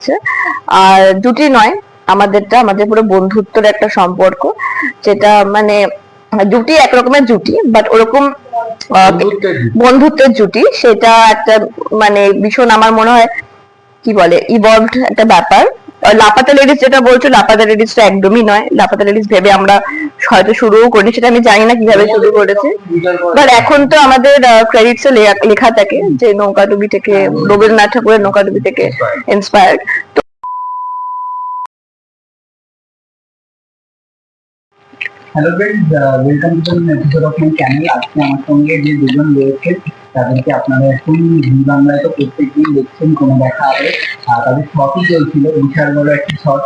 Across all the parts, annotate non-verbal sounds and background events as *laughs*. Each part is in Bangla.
হচ্ছে। আর জুটি নয় আমাদেরটা আমাদের পুরো বন্ধুত্বের একটা সম্পর্ক যেটা মানে জুটি এক রকমের জুটি বাট ওরকম বন্ধুত্বের জুটি। সেটা একটা মানে ভীষণ আমার মনে হয় কি বলে ইভলভড একটা ব্যাপার। লাপাতা লেডিস যেটা বলছো লাপাতা লেডিসটা একদমই নয়। লাপাতা লেডিস ভেবে আমরা হয়তো শুরুও করি সেটা আমি জানি না কীভাবে শুরু করেছি। বাট এখন তো আমাদের ক্রেডিটস এ লেখা থাকে যে নৌকাডুবি থেকে রবীন্দ্রনাথ ঠাকুরের নৌকাডুবি থেকে inspired hello friends welcome to episode of my channel আজকে আমার সঙ্গে যে দুজন রয়েছে তাদেরকে আপনারা এখন জি বাংলায় তো প্রত্যেকদিন দেখছেন কোনো দেখা হবে আর তাদের শটই চলছিল বিশাল বড় একটা শট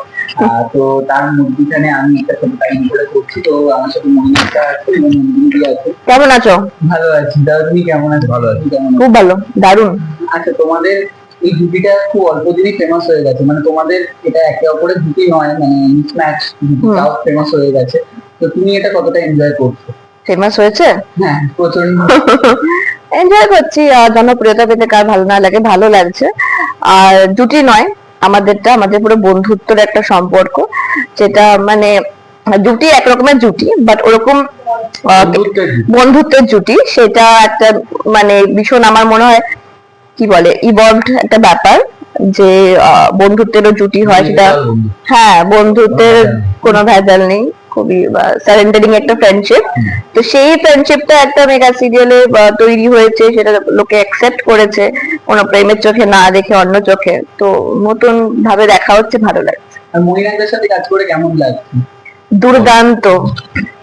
তো তার মধ্যখানে আমি একটা ছোট করে করছি তো আমার সাথে মহিলাটা আছে এবং মন্দিরি আছে। কেমন আছো? ভালো আছি। দাদা তুমি কেমন আছো? ভালো আছি। খুব ভালো। দারুণ। আচ্ছা তোমাদের এই জুটিটা খুব অল্প দিনই ফেমাস হয়ে গেছে। মানে তোমাদের এটা একে অপরের জুটি নয় মানে মিসম্যাচ তাও ফেমাস হয়ে গেছে। তো তুমি এটা কতটা এনজয় করছ? ফেমাস হয়েছে? হ্যাঁ প্রচণ্ড। *laughs* এনজয় করছি। জনপ্রিয়তা পেতে কার ভালো না লাগে ভালো লাগছে। আর জুটি নয় আমাদেরটা আমাদের পুরো বন্ধুত্বের একটা সম্পর্ক যেটা মানে জুটি এক রকমের জুটি বাট ওরকম বন্ধুত্বের জুটি। সেটা একটা মানে ভীষণ আমার মনে হয় কি বলে ইভলভড একটা ব্যাপার যে বন্ধুত্বেরও জুটি হয় সেটা হ্যাঁ বন্ধুত্বের কোনো ভেজাল নেই। খুবই সারেন্ডারিং একটা ফ্রেন্ডশিপ তো সেই ফ্রেন্ডশিপটা একটা মেগা সিরিয়ালে তৈরি হয়েছে সেটা লোকে অ্যাকসেপ্ট করেছে কোনো প্রেমের চোখে না দেখে অন্য চোখে। তো নতুন ভাবে দেখা হচ্ছে ভালো লাগছে। আর মহিলাদের সাথে কাজ করে কেমন লাগছে? দুর্দান্ত।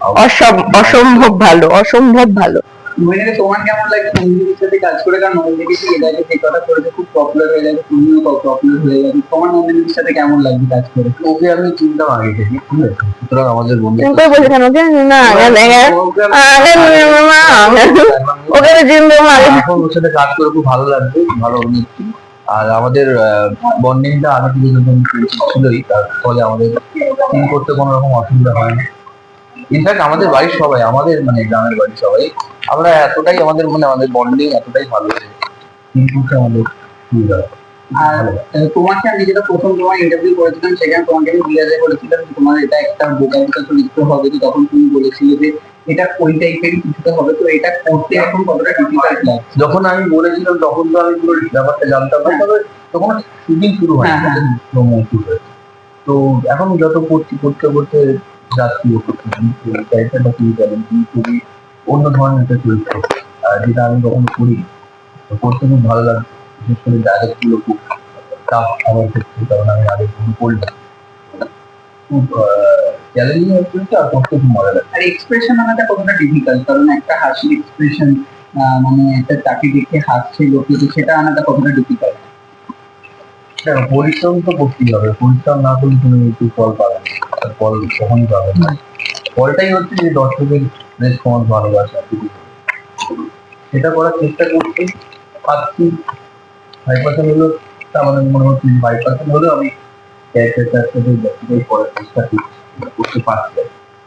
অসম- অসম্ভব ভালো অসম্ভব ভালো। মহিলাকে তোমার কেমন লাগছে নন্দিনীর সাথে কাজ করে কারণ কি যে কথা করেছে খুব পপুলার হয়ে গেছে তুমিও পপুলার হয়ে গেছে তোমার নন্দিনীর সাথে কেমন লাগছে কাজ করে ওকে আমি চিনতাম আগে থেকে সুতরাং আমাদের বন্ধু তুমি ওকে না ওকে চিনতে এখন ওর সাথে কাজ করে খুব ভালো লাগছে ভালো অভিনেত্রী আর আমাদের বন্ডিংটা আগে থেকে যখন ছিলই তার ফলে আমাদের টিম করতে কোনো রকম অসুবিধা হয় না ইনফ্যাক্ট আমাদের বাড়ির সবাই আমাদের মানে গ্রামের বাড়ির সবাই আমরা এতটাই আমাদের মানে আমাদের বন্ডিং এতটাই ভালো আমাদের আর তোমাকে আমি যেটা প্রথম তোমার ইন্টারভিউ করেছিলাম সেখানে তোমাকে আমি জিজ্ঞাসা করেছিলাম যে তোমার এটা একটা চরিত্র হবে তো তখন তুমি বলেছিলে যে এটা ওই টাইপেরই কিছুটা হবে তো এটা করতে এখন কতটা ডিফিকাল্ট লাগছে যখন আমি বলেছিলাম তখন তো আমি পুরো ব্যাপারটা জানতাম না তবে তখন শুটিং শুরু হয় হ্যাঁ, হ্যাঁ। শুরু হয়েছে তো এখন যত করছি করতে করতে যাচ্ছি ও করতে ক্যারেক্টারটা খুবই চ্যালেঞ্জিং খুবই অন্য ধরনের একটা চরিত্র যেটা আমি কখনো করি তো করতে খুব ভালো লাগে বিশেষ করে খুব টাফ আমার ক্ষেত্রে কারণ আমি আগে খুব চ্যালেঞ্জিং হচ্ছে আর করতে খুব মজা লাগে। আর এক্সপ্রেশন আনাটা কতটা ডিফিকাল্ট কারণ একটা হাসির এক্সপ্রেশন মানে একটা তাকে দেখে হাসছে লোকে সেটা আনাটা কতটা ডিফিকাল্ট দেখো পরিশ্রম তো করতেই হবে। পরিশ্রম না করলে তুমি একটু ফল পাবে না ফল কখনই পাবে না। ফলটাই হচ্ছে যে দর্শকের রেসপন্স ভালোবাসা। সেটা করার চেষ্টা করছি। পাচ্ছি ফাইভ পার্সেন্ট হলেও তা আমাদের মনে হচ্ছে ফাইভ পার্সেন্ট হলেও আমি ক্যারেক্টারটার সাথে যতটাই করার চেষ্টা করছি করতে পারছি।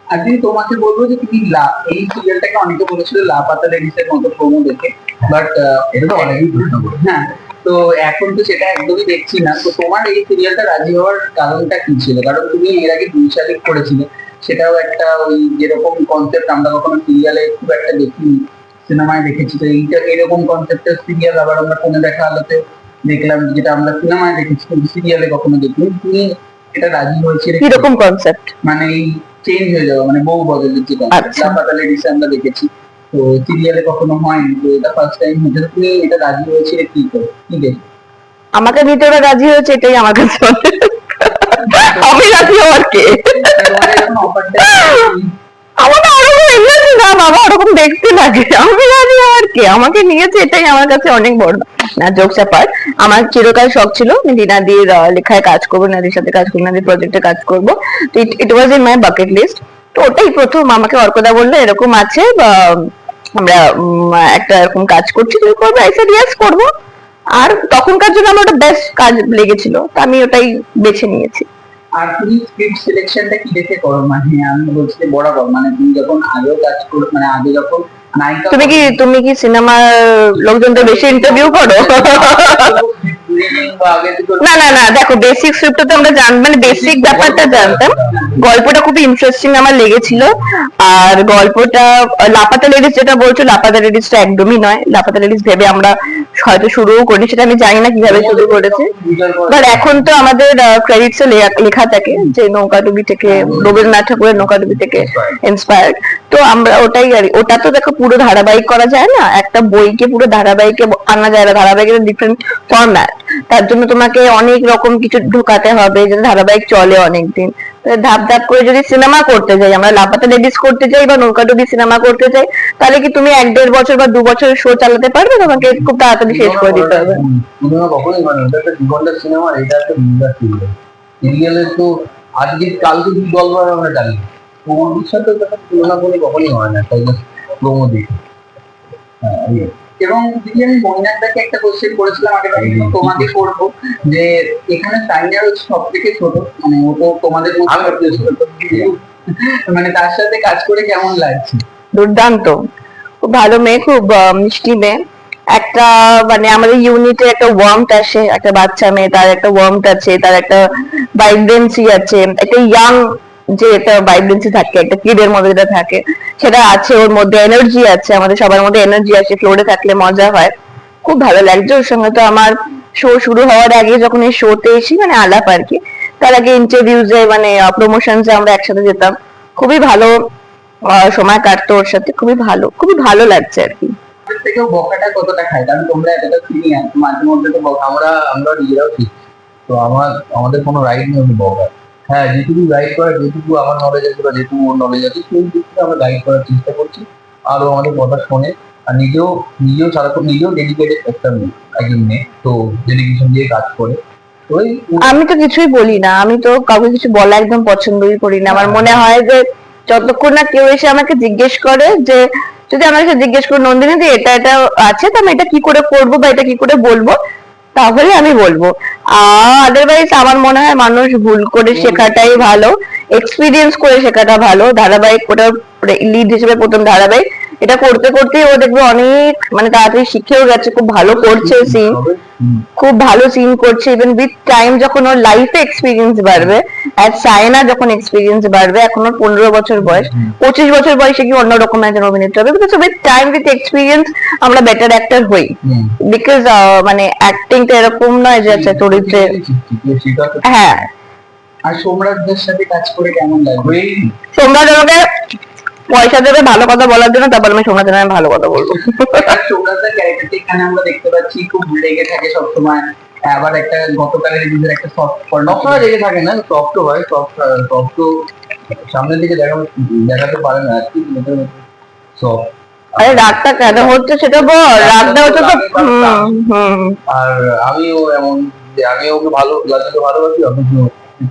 আর যদি তোমাকে বলব যে তুমি লা- এই সিরিয়ালটাকে অনেকে বলেছিল লাপাতা লেডিসের মতো প্রোমো দেখে বাট এটা তো অনেকেই প্রশ্ন করে হ্যাঁ তো এখন তো সেটা একদমই দেখছি না। তো তোমার এই সিরিয়ালটা রাজি হওয়ার কারণটা কি ছিল? কারণ তুমি এর আগে দুই শালিক করেছিলে সেটাও একটা ওই যেরকম কনসেপ্ট আমরা কখনো সিরিয়ালে খুব একটা দেখিনি সিনেমায় দেখেছি। তো এইটা এরকম কনসেপ্টের সিরিয়াল আবার আমরা ফোনে দেখা আলোতে দেখলাম যেটা আমরা সিনেমায় দেখেছি কিন্তু সিরিয়ালে কখনো দেখিনি। তুমি এটা রাজি হয়েছিল কীরকম কনসেপ্ট মানে এই চেঞ্জ হয়ে যাওয়া মানে বউ বদলের যে আচ্ছা। লাপাতা লেডিসে আমরা দেখেছি। তো সিরিয়ালে কখনো হয়নি তো এটা ফার্স্ট টাইম হচ্ছে তো তুমি এটা রাজি হয়েছিলে কি করে? কি দেখে আমাকে নিতে ওরা রাজি হয়েছে এটাই আমার কাছে। আমি রাজি হওয়ার কে? ওরকম না বাবা ওরকম দেখতে লাগে। আমি রাজি হওয়ার কে, আমাকে নিয়েছে, এটাই আমার কাছে অনেক বড়। না আমার চিরকাল শখ ছিল দিনাদির লেখায় কাজ করব নাদির সাথে কাজ করব নাদির প্রজেক্টে কাজ করব। তো it was in my bucket list তো ওটাই প্রথম, আমাকে অর্কদা বলল, এরকম আছে আমরা একটা এরকম কাজ করছি, তুমি করবে? আই করব। আর তখনকার জন্য আমার ওটা বেস্ট কাজ লেগেছিল তো আমি ওটাই বেছে নিয়েছি। আর তুমি স্ক্রিপ্ট সিলেকশনটা কি দেখে করো? মানে আমি বলছি বরাবর মানে তুমি যখন আগেও কাজ করো মানে আগে যখন তুমি কি তুমি কি সিনেমার লোকজনদের বেশি ইন্টারভিউ করো? থেকে না না না, দেখো বেসিক স্ক্রিপ্টটা তো আমরা জান মানে বেসিক ব্যাপারটা জানতাম। গল্পটা খুবই ইন্টারেস্টিং আমার লেগেছিল। আর গল্পটা, লাপাতা লেডিস যেটা বলছো, লাপাতা লেডিসটা একদমই নয়। লাপাতা লেডিস ভেবে আমরা হয়তো শুরুও করি সেটা আমি জানি না কীভাবে শুরু করেছে। বাট এখন তো আমাদের ক্রেডিটস লেখা থাকে যে নৌকাডুবি থেকে, রবীন্দ্রনাথ ঠাকুরের নৌকাডুবি থেকে ইন্সপায়ার্ড তো আমরা ওটাই আর ওটা তো দেখো পুরো ধারাবাহিক করা যায় না? একটা বইকে পুরো ধারাবাহিকে আনা যায় না। ধারাবাহিকের ডিফারেন্ট ফরম্যাট তার জন্য তোমাকে অনেক রকম কিছু ঢোকাতে হবে যাতে ধারাবাহিক চলে অনেকদিন। ধাপ ধাপ করে যদি সিনেমা করতে যাই, আমরা লাপাতা লেডিস করতে যাই বা নৌকা ডুবি সিনেমা করতে যাই, তাহলে কি তুমি এক দেড় বছর বা দু বছরের শো চালাতে পারবে? তোমাকে খুব তাড়াতাড়ি শেষ করে দিতে হবে। সিনেমা মানে এটা একটা সিরিয়ালের তো আজকে কালকে কি গল্প আমরা জানি সাথে তো একটা তুলনা করে কখনোই হয় না তাই জাস্ট প্রোমো দেখি হ্যাঁ। এবং দিদি আমি মহিনাদাকে একটা কোশ্চেন করেছিলাম আগে তোমাকে করব যে এখানে সাইনার হচ্ছে সব থেকে ছোট মানে ও তো তোমাদের মধ্যে আমি সবচেয়ে ছোট। মানে তার সাথে কাজ করে কেমন লাগছে? দুর্দান্ত। খুব ভালো মেয়ে খুব আহ, মিষ্টি মেয়ে। একটা মানে আমাদের ইউনিটে একটা ওয়ার্মথ আসে একটা বাচ্চা মেয়ে তার একটা ওয়ার্মথ আছে তার একটা ভাইব্রেন্সি আছে একটা ইয়াং যে একটা ভাইব্রেন্সি থাকে, একটা কিডের মধ্যে যেটা থাকে, সেটা আছে, ওর মধ্যে এনার্জি আছে, আমাদের সবার মধ্যে এনার্জি আছে ফ্লোরে থাকলে মজা হয়। খুব ভালো লাগছে, ওর সঙ্গে তো আমার শো শুরু হওয়ার আগে যখন এই শোতে এসি মানে আলাপ আর কি, তার আগে ইন্টারভিউজে মানে প্রমোশনসে আমরা একসাথে যেতাম। খুবই ভালো সময় কাটতো ওর সাথে, খুবই ভালো খুবই ভালো লাগছে আর কি। আমরা আমাদের কোনো রাইট নেই বলার হ্যাঁ যেটুকু গাইড যেটুকু আমার নলেজ আছে বা যেটুকু ওর নলেজ আছে, সেই আমরা গাইড করার চেষ্টা করছি। আর ও আমাদের কথা শোনে আর নিজেও নিজেও সারাক্ষণ নিজেও ডেডিকেটেড একটা একজন মেয়ে, তো ডেডিকেশন দিয়ে কাজ করে। আমি তো কিছুই বলি না, আমি তো কাউকে কিছু বলা একদম পছন্দই করি না। আমার মনে হয় যে যতক্ষণ না কেউ এসে আমাকে জিজ্ঞেস করে যে, যদি আমাকে জিজ্ঞেস করে, নন্দিনী যে এটা এটা আছে, তো আমি এটা কি করে করব বা এটা কি করে বলব? তাহলে আমি বলব। আদারওয়াইজ আমার মনে হয় মানুষ ভুল করে শেখাটাই ভালো। এক্সপিরিয়েন্স করে শেখাটা ভালো। ধারাবাহিক ওটা লিড হিসেবে প্রথম ধারাবাহিক এটা করতে করতে ও দেখবে অনেক মানে তাড়াতাড়ি শিখেও গেছে খুব ভালো করছে সিন খুব ভালো সিন করছে ইভেন উইথ টাইম যখন ওর লাইফে এক্সপিরিয়েন্স বাড়বে আর সায়না যখন এক্সপিরিয়েন্স বাড়বে এখন ওর পনেরো বছর বয়স পঁচিশ বছর বয়সে কি অন্যরকম একজন অভিনেত্রী হবে। Because with time with experience আমরা বেটার অ্যাক্টর হই। বিকজ মানে অ্যাক্টিং অ্যাক্টিংটা এরকম নয় যে আচ্ছা চরিত্রে। তো হ্যাঁ। আর সোমরাজদের সাথে কাজ করে কেমন লাগবে হবেই। তোমরা আমাকে পয়সা দেবে ভালো কথা বলার জন্য তারপর আমি সোমনাথ আমি ভালো কথা বলব। ক্যারেক্টারটা এখানে আমরা দেখতে পাচ্ছি খুব থাকে সবসময়। আবার একটা গতকালের রিলিজের একটা সফট রেগে থাকে না সফট হয় সফট সফট সামনের দিকে দেখা দেখাতে পারে না আর কি সফট আরে রাগটা কেন হচ্ছে সেটা বল রাগটা হচ্ছে তো আর আমিও এমন যে আমি ওকে ভালো লাজুকে ভালোবাসি অথচ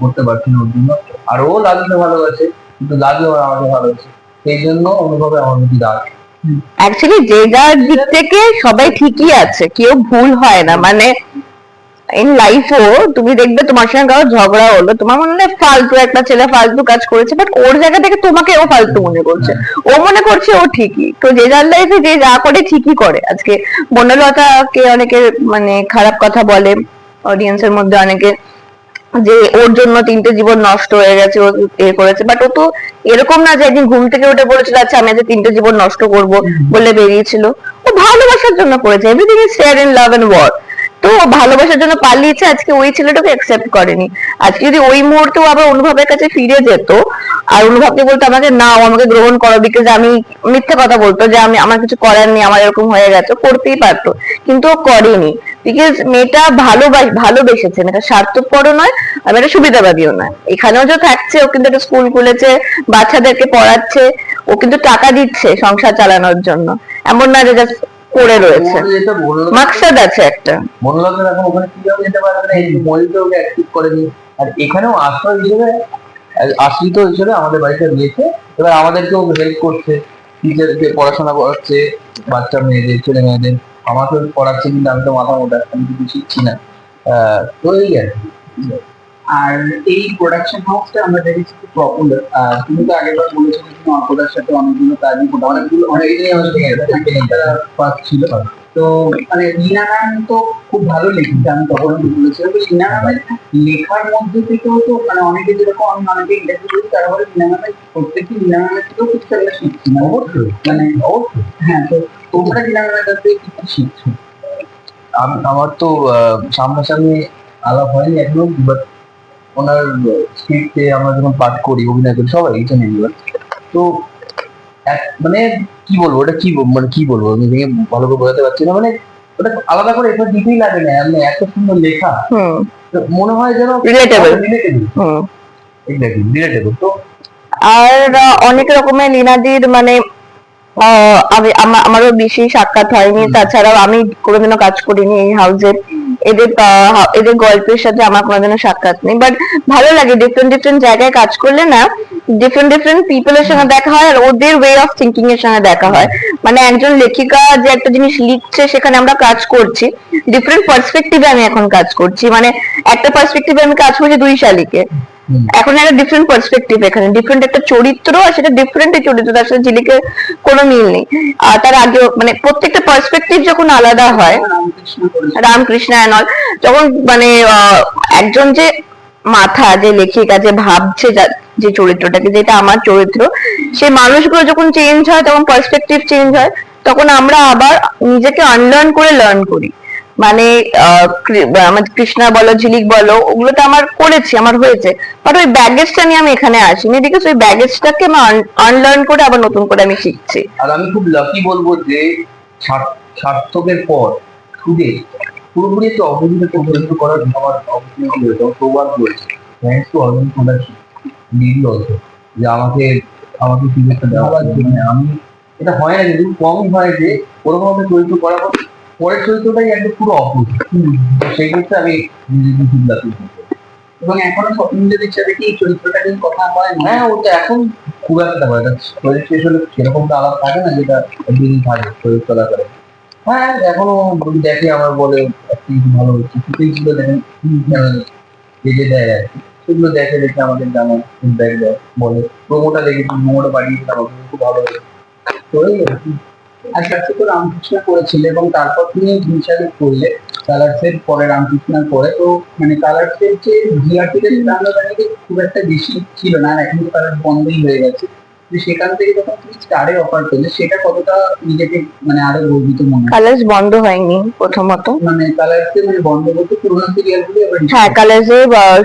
করতে পারছি না ওর জন্য। আর ও লাজুকে ভালোবাসে কিন্তু লাজু আমাকে ভালোবাসে। সেই জন্য অনুভবে আমার রাগ অ্যাকচুয়ালি যে যার দিক থেকে সবাই ঠিকই আছে, কেউ ভুল হয় না। মানে ইন তুমি দেখবে তোমার সঙ্গে কারও ঝগড়া হলো, তোমার মনে ফালতু একটা ছেলে ফালতু কাজ করেছে বাট ওর জায়গা থেকে তোমাকে ও ফালতু মনে করছে। ও মনে করছে ও ঠিকই। তো যে যার লাইফে যে যা করে, ঠিকই করে। আজকে বনলতাকে অনেকে মানে খারাপ কথা বলে অডিয়েন্সের মধ্যে অনেকে। যে ওর জন্য তিনটে জীবন নষ্ট হয়ে গেছে, ও এ করেছে। বাট ও তো এরকম না যে একদিন ঘুম থেকে উঠে বলেছিল আচ্ছা আমি আজকে তিনটে জীবন নষ্ট করব বলে বেরিয়েছিল। ও ভালোবাসার জন্য করেছে। Everything is fair in love and war তো ভালোবাসার জন্য পালিয়েছে, আজকে ওই ছেলেটাকে অ্যাকসেপ্ট করেনি। আজকে যদি ওই মুহূর্তেও আবার অনুভবের কাছে ফিরে যেত, আর অনুভবকে বলতো আমাকে, না আমাকে গ্রহণ করো বিকজ আমি মিথ্যে কথা বলতো যে আমি, আমার কিছু করার নেই, আমার এরকম হয়ে গেছে। করতেই পারতো, কিন্তু ও করেনি। বিকজ মেয়েটা ভালোবাস ভালোবেসেছে। মেয়েটা স্বার্থপরও নয় আর মেয়েটা সুবিধাবাদীও নয়। এখানেও যে থাকছে ও কিন্তু একটা স্কুল খুলেছে বাচ্চাদেরকে পড়াচ্ছে ও কিন্তু টাকা দিচ্ছে সংসার চালানোর জন্য। এমন না যে just পড়ে রয়েছে। মাকসাদ আছে একটা। বনলতা এখন ওখানে কীভাবে যেতে পারবে না এই মরিতে ওকে অ্যাক্টিভ করেনি। আর এখানেও আশ্রয় হিসেবে আশ্রিত হিসেবে আমাদের বাড়িতে রয়েছে। এবার আমাদেরকেও হেল্প করছে টিচারকে পড়াশোনা করাচ্ছে বাচ্চা মেয়েদের ছেলে মেয়েদের আমাকে পড়াচ্ছে কিন্তু আমি তো মাথা মোটা আমি কিছু শিখছি না। তো এই আর। আর এই প্রোডাকশন হাউসটা আমরা দেখেছি খুব পপুলার আর তুমি তো আগেরবার বলেছিলে তুমি অর্পদার সাথে অনেকগুলো কাজই করো অনেকগুলো অনেক অনেকদিনই আমার একটা ফার্স্ট ছিল। তো মানে রিনা ম্যাম তো খুব ভালো লেখিকা আমি তখন বলেছিলাম তো রিনা ম্যামের লেখার মধ্যে থেকেও তো মানে অনেকে যেরকম আমি অনেকে ইন্টারভিউ করি তারা বলে রিনা ম্যামের প্রত্যেকটি রিনা ম্যামের থেকেও কিছু একটা শিখছি না অবশ্যই। মানে অবশ্যই। হ্যাঁ তো তোমরা থেকে কি শিখছো? আমি আমার তো সামনাসামনি আলাপ হয়নি এখনও বাট ওনার স্ক্রিপ্টে আমরা যখন পাঠ করি অভিনয় করি সবাই নেই তো মানে কি বলব ওটা কি মানে কি বলব আমি ভেঙে ভালো করে বোঝাতে পারছি না মানে ওটা আলাদা করে এফোর্ট দিতেই লাগে না মানে এত সুন্দর লেখা। মনে হয় যেন. রিলেটেবল এক্স্যাক্টলি রিলেটেবল তো আর অনেক রকমের লীনাদির মানে আমি আমা- আমারও বেশি সাক্ষাৎ হয়নি। তাছাড়াও আমি কোনোদিনও কাজ করিনি এই হাউসে এদের এদের গল্পের সাথে আমার কোনোদিনও সাক্ষাৎ নেই। বাট ভালো লাগে ডিফারেন্ট ডিফারেন্ট জায়গায় কাজ করলে না ডিফারেন্ট ডিফারেন্ট পিপলের সঙ্গে দেখা হয় আর ওদের ওয়ে অফ থিঙ্কিং এর সঙ্গে দেখা হয়। মানে একজন লেখিকা যে একটা জিনিস লিখছে সেখানে আমরা কাজ করছি। ডিফারেন্ট পার্সপেক্টিভে আমি এখন কাজ করছি। মানে একটা পার্সপেক্টিভে আমি কাজ করছি দুই শালিকে। এখন একটা ডিফারেন্ট পার্সপেক্টিভ এখানে ডিফারেন্ট একটা চরিত্র আর সেটা ডিফারেন্ট চরিত্র তার সাথে ঝিলিকের কোনো মিল নেই। আর তার আগে মানে প্রত্যেকটা পার্সপেক্টিভ যখন আলাদা হয় রামকৃষ্ণ অ্যান্ড অল যখন মানে একজন যে মাথা যে লেখিকা যে ভাবছে যা- যে চরিত্রটাকে যেটা আমার চরিত্র সেই মানুষগুলো যখন চেঞ্জ হয় তখন পার্সপেক্টিভ চেঞ্জ হয় তখন আমরা আবার নিজেকে আনলার্ন করে লার্ন করি। মানে আমার কৃষ্ণা বলো, ঝিলিক বলো ওগুলো তো আমার করেছি, আমার হয়েছে। বাট ওই ব্যাগেজটা নিয়ে আমি এখানে আসিনি বিকজ ওই ব্যাগেজটাকে আমি আনলার্ন করে আবার নতুন করে আমি শিখছি। আর আমি খুব লাকি বলব যে সার্থকের পর টুডে পুরোপুরি একটা অপরচুনিটি পর্যন্ত করার আমার অপরচুনিটি হয়েছে হয়েছে থ্যাংকস টু যে আমাকে আমাকে সুযোগটা দেওয়ার জন্য আমি, এটা হয় না কিন্তু কম হয় যে ওরকম একটা চরিত্র করার পর পরের চরিত্রটাই একদম পুরো অপোজিট সেই ক্ষেত্রে আমি নিজেকে লাকি এবং এখনও স্বপ্নদের ইচ্ছাতে কি এই চরিত্রটা নিয়ে কথা হয় না। হ্যাঁ ওটা এখন খুব একটা হয় না শরীর শেষ হলে সেরকম তো আলাদা থাকে না যেটা একদিন থাকে শরীর চলা করে। হ্যাঁ এখনও দেখে আমার বলে কিছু ভালো হচ্ছে। কিছুই ছিল দেখেন যেতে দেয় আর কি। সেগুলো দেখে দেখে আমাদের জানায় ফিডব্যাক দেয়, বলে প্রোমোটা দেখেছি প্রোমোটা পাঠিয়েছিলাম আমাকে খুব ভালো হয়েছে। তো এই আর কি। আর সাথে তো রামকৃষ্ণ করেছিল এবং তারপর তুমি ভিনচারি করলে কালার্সের পরে রামকৃষ্ণ করে তো মানে কালার্সের যে জিআরটিতে আমরা জানি খুব একটা বেশি ছিল না, এখন তো কালার বন্ধই হয়ে গেছে। সেখান থেকে যখন তুমি স্টারে অফার পেলে সেটা কতটা নিজেকে মানে আরও গর্বিত মনে কালার্স বন্ধ হয়নি প্রথমত। মানে কালার্সে মানে বন্ধ করতে পুরোনো সিরিয়ালগুলি হ্যাঁ কালার্সে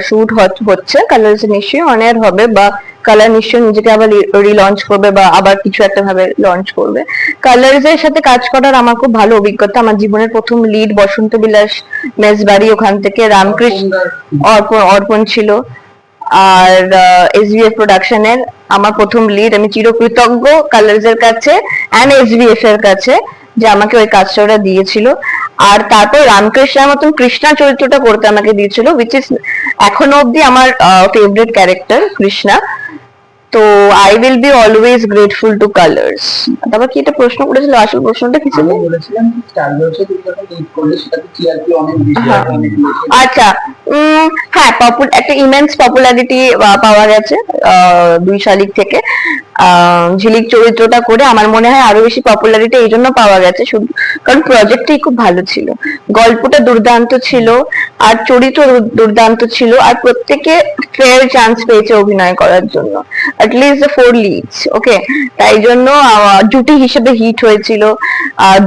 শুট হচ্ছে কালার্স নিশ্চয়ই অন এয়ার হবে বা কালার নিশ্চয়ই নিজেকে আবার রিলঞ্চ করবে বা আবার কিছু একটা ভাবে লঞ্চ করবে। কালার্স এর সাথে কাজ করার আমার খুব ভালো অভিজ্ঞতা আমার জীবনের প্রথম লিড বসন্ত বিলাস মেজবাড়ি ওখান থেকে রামকৃষ্ণ অর্পণ অর্পণ ছিল। আর এসবিএফ প্রোডাকশনের আমার প্রথম লিড আমি চিরকৃতজ্ঞ কালার্স এর কাছে অ্যান্ড এসবিএফ এর কাছে, যে আমাকে ওই কাজটা ওরা দিয়েছিল। আর তারপর রামকৃষ্ণের মতন কৃষ্ণা চরিত্রটা করতে আমাকে দিয়েছিল উইচ ইজ এখনও অব্দি আমার ফেভারিট ক্যারেক্টার কৃষ্ণা। তো I will be always grateful to Colors তারপর কি একটা প্রশ্ন করেছিল? আসল প্রশ্নটা কি ছিল? বলেছিলাম হ্যাঁ। আচ্ছা হ্যাঁ পপুল একটা ইমেন্স পপুলারিটি পাওয়া গেছে দুই শালিক থেকে। ঝিলিক চরিত্রটা করে আমার মনে হয় আরও বেশি পপুলারিটি এই জন্য পাওয়া গেছে। শুধু কারণ প্রজেক্টটাই খুব ভালো ছিল। গল্পটা দুর্দান্ত ছিল আর চরিত্র দুর্দান্ত ছিল আর প্রত্যেকে ফেয়ার চান্স পেয়েছে অভিনয় করার জন্য। List the four leads okay তাই জন্য জুটি হিসেবে হিট হয়েছিল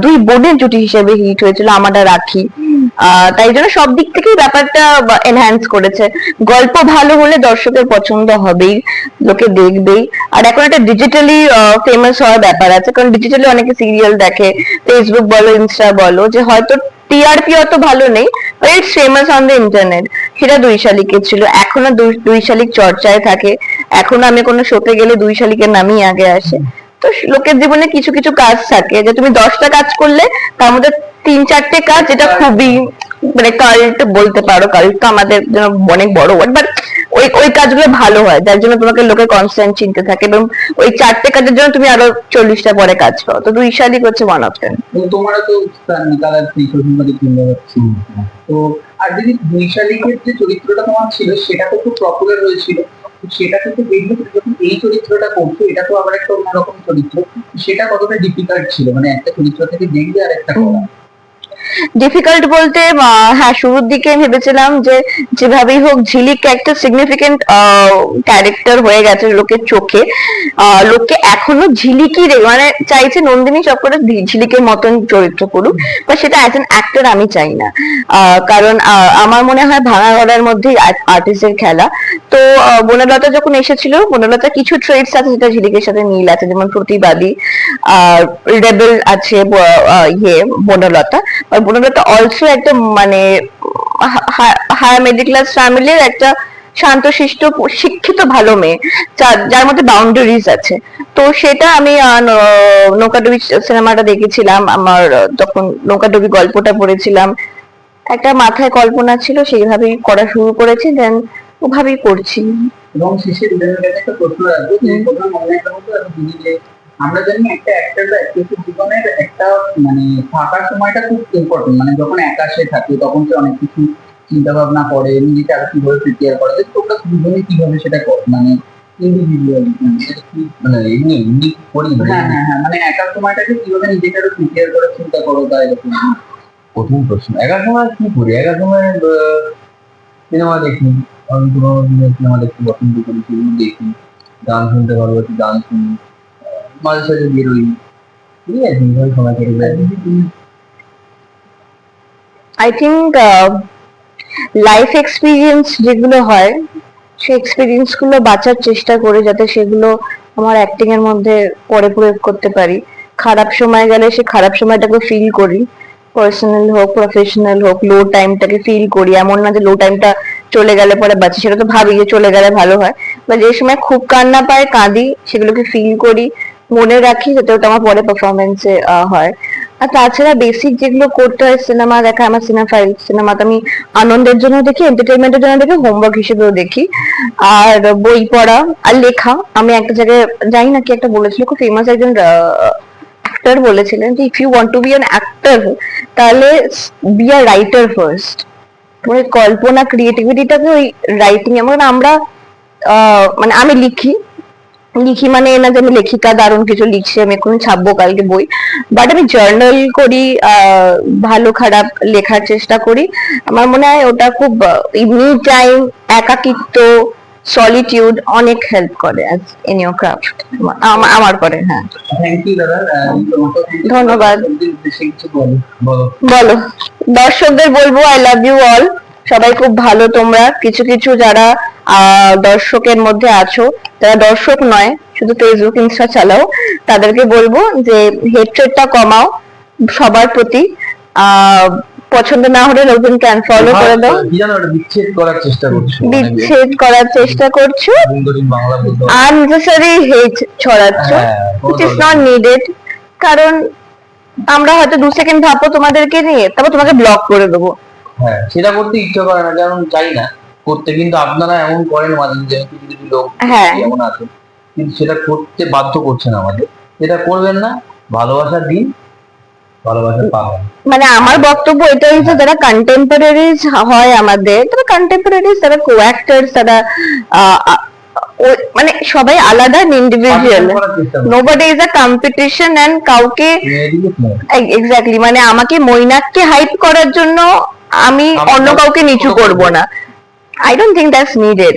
দুই বোনের জুটি হিসেবে হিট হয়েছিল আমাটা রাখি। তাই জন্য সব দিক থেকেই ব্যাপারটা এনহ্যান্স করেছে। গল্প ভালো হলে দর্শকের পছন্দ হবেই, লোকে দেখবেই। আর এখন একটা ডিজিটালি ফেমাস হওয়ার ব্যাপার আছে, কারণ ডিজিটালি অনেকে সিরিয়াল দেখে ফেসবুক বলো ইনস্টা বলো, যে হয়তো টিআরপি অত ভালো নেই it's famous on the internet সেটা দুই শালিকের ছিল, এখনও দুই শালিক চর্চায় থাকে। এখনও আমি কোনো শোতে গেলে দুই শালিকের নামই আগে আসে। তো লোকের জীবনে কিছু কিছু কাজ থাকে, যে তুমি দশটা কাজ করলে তার মধ্যে তিন, চারটে কাজ যেটা খুবই মানে কাল্ট বলতে পারো, কাল্ট তো আমাদের জন্য অনেক বড় ওয়ার্ড বাট ওই ওই কাজগুলো ভালো হয়, যার জন্য তোমাকে লোকে কনস্ট্যান্ট চিনতে থাকে এবং ওই চারটে কাজের জন্য তুমি আরও চল্লিশটা পরে কাজ পাও। তো দুই শালিক হচ্ছে ওয়ান অফ দেম তো তো আর যদি বৈশালীকের যে চরিত্রটা তোমার ছিল, সেটা তো খুব পপুলার হয়েছিল। সেটা কিন্তু দেখবে যখন এই চরিত্রটা করছ, এটা তো আবার একটা অন্যরকম চরিত্র, সেটা কতটা ডিফিকাল্ট ছিল? মানে একটা চরিত্র থেকে দেখবে আর একটা ডিফিকাল্ট বলতে হ্যাঁ শুরুর দিকে ভেবেছিলাম যে যেভাবেই হোক ঝিলিক একটা সিগনিফিকেন্ট ক্যারেক্টার হয়ে গেছে লোকের চোখে। আহ, লোককে এখনও ঝিলিকই মানে চাইছে নন্দিনী চক্রবর্তী ধি- ঝিলিকের মতন চরিত্র করুক বা সেটা অ্যাজ অ্যাক্টর আমি চাই না। আহ, কারণ আহ, আমার মনে হয় ভাঙা গড়ার মধ্যেই আর্টিস্টের খেলা। তো আহ, বনলতা যখন এসেছিল বনলতা কিছু ট্রেডস আছে যেটা ঝিলিকের সাথে মিল আছে যেমন প্রতিবাদী আর রেবেল আছে ইয়ে বনলতা। আর বনলতা অলসো একটা মানে হায়ার মিডল ক্লাস ফ্যামিলির একটা শান্তশিষ্ট শিক্ষিত ভালো মেয়ে যার- মধ্যে বাউন্ডারিজ আছে। তো সেটা আমি নৌকাডুবি সিনেমাটা দেখেছিলাম আমার তখন নৌকাডুবি গল্পটা পড়েছিলাম। একটা মাথায় কল্পনা ছিল সেইভাবেই করা শুরু করেছি দেন ওভাবেই করছি। এবং শেষে একটা প্রশ্ন যে প্রথম মনে আমরা জানি একটা অ্যাক্টর বা অ্যাক্ট্রেসের জীবনের একটা মানে থাকার সময়টা খুব ইম্পর্টেন্ট মানে যখন একা সে থাকে তখন সে অনেক কিছু চিন্তা ভাবনা করে নিজেকে আরও কীভাবে প্রিপেয়ার করা। তোমরা দুজনে কীভাবে সেটা করো মানে ইন্ডিভিজুয়ালি মানে এমনি এমনি করি মানে হ্যাঁ হ্যাঁ হ্যাঁ মানে একার সময়টাকে কীভাবে নিজেকে আরও প্রিপেয়ার করার চিন্তা করো বা এরকম। প্রথম প্রশ্ন একার সময় কি করি? একার সময় সিনেমা দেখি। আমি কোনো দিনের সিনেমা দেখতে পছন্দ করি সেগুলো দেখি। গান শুনতে ভালোবাসি গান শুনি। মাঝে সাঝে বেরোই ঠিক আছে? এইভাবে সময় কেটে যায়। আই থিঙ্ক লাইফ এক্সপিরিয়েন্স যেগুলো হয়, সেই এক্সপিরিয়েন্সগুলো বাঁচার চেষ্টা করে যাতে সেগুলো আমার অ্যাক্টিং এর মধ্যে পরে প্রয়োগ করতে পারি। খারাপ সময় গেলে সে খারাপ সময়টাকে ফিল করি। পার্সোনাল হোক প্রফেশনাল হোক লো টাইমটাকে ফিল করি। এমন না যে লো টাইমটা চলে গেলে পরে বাঁচি, সেটা তো ভাবি যে চলে গেলে ভালো হয়। বা যে সময় খুব কান্না পায়, কাঁদি, সেগুলোকে ফিল করি। মনে রাখি যাতে ওটা আমার পরে পারফরমেন্সে হয়। আর তাছাড়া বেসিক যেগুলো করতে হয় সিনেমা দেখা, আমার সিনেমা ফাইল সিনেমাটা আমি আনন্দের জন্য দেখি এন্টারটেনমেন্টের জন্য দেখি হোমওয়ার্ক হিসেবেও দেখি। আর বই পড়া আর লেখা, আমি একটা জায়গায় জানি না কি একটা বলেছিল, খুব ফেমাস একজন অ্যাক্টর বলেছিলেন যে if you want to be an actor তাহলে বি আ রাইটার ফার্স্ট মানে কল্পনা ক্রিয়েটিভিটিটাকে ওই রাইটিং এমন আমরা মানে আমি লিখি লিখি মানে না যে আমি লেখিকা দারুণ কিছু লিখছি আমি এখন ছাপবো কালকে বই। বাট আমি জার্নাল করি ভালো খারাপ লেখার চেষ্টা করি। আমার মনে হয় ওটা খুব মি টাইম একাকিত্ব সলিটিউড অনেক হেল্প করে ইন ইয়োর ক্রাফট আমার করে হ্যাঁ. ধন্যবাদ। বলো। দর্শকদের বলব আই লাভ ইউ অল সবাই খুব ভালো তোমরা। কিছু কিছু যারা আহ, দর্শকের মধ্যে আছো যারা দর্শক নয় শুধু ফেসবুক ইনস্টা চালাও তাদেরকে বলব যে হেট্রেটটা কমাও সবার প্রতি। পছন্দ না হলে লোকজন ক্যান ফলো করে দাও। ওটা বিচ্ছেদ করার চেষ্টা করছ। বিচ্ছেদ করার চেষ্টা করছ। আননেসেসারি হেট ছড়াচ্ছ। হ্যাঁ, is দরকার not needed কারণ আমরা হয়তো দু সেকেন্ড ভাববো তোমাদেরকে নিয়ে তারপর তোমাকে ব্লক করে দেবো। হ্যাঁ সেটা করতে ইচ্ছা করে না কারণ চাই না করতে কিন্তু আপনারা এমন করেন মাঝে মাঝে কিছু কিছু লোক হ্যাঁ। এমন আছে কিন্তু সেটা করতে বাধ্য করছেন আমাদের। এটা করবেন না ভালোবাসা দিন ভালোবাসা পাবেন মানে আমার বক্তব্য এটাই যে যারা কন্টেম্পোরারিজ হয় আমাদের তারা কন্টেম্পোরারিজ তারা কো অ্যাক্টার্স তারা মানে সবাই আলাদা individual nobody is a competition and কাউকে এক্স্যাক্টলি মানে আমাকে মৈনাককে হাইপ করার জন্য আমি অন্য কাউকে নিচু করব না। I don't think that's needed.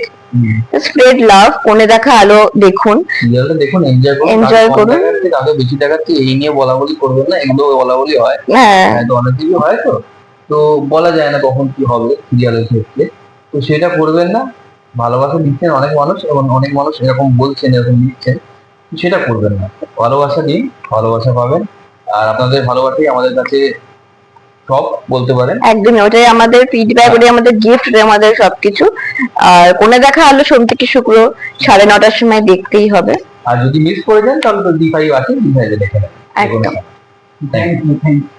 Spread love কোণে দেখা আলো দেখুন। দেখুন এনজয় করুন। কাকে বেশি দেখাচ্ছে এই নিয়ে বলা বলি করবেন না এগুলো বলা বলি হয়। হ্যাঁ। হ্যাঁ, তো অনেক কিছু হয় তো। তো বলা যায় না কখন কি হবে সিরিয়ালের ক্ষেত্রে। তো সেটা করবেন না। ভালোবাসা দিচ্ছেন অনেক মানুষ এবং অনেক মানুষ এরকম বলছেন এরকম দিচ্ছেন সেটা করবেন না। ভালোবাসা দিন ভালোবাসা পাবেন। আর আপনাদের ভালোবাসাই আমাদের কাছে সব বলতে পারেন? একদমই ওটাই আমাদের ফিডব্যাক ওটাই আমাদের গিফট আমাদের সবকিছু। আর কোনে দেখা আলো সোম থেকে শুক্র সাড়ে নটার সময় দেখতেই হবে। আর যদি মিস করে যান তাহলে তো ডি ফাইভ আছে ডি ফাইভে দেখে নেবেন। একদম। Thank you thank you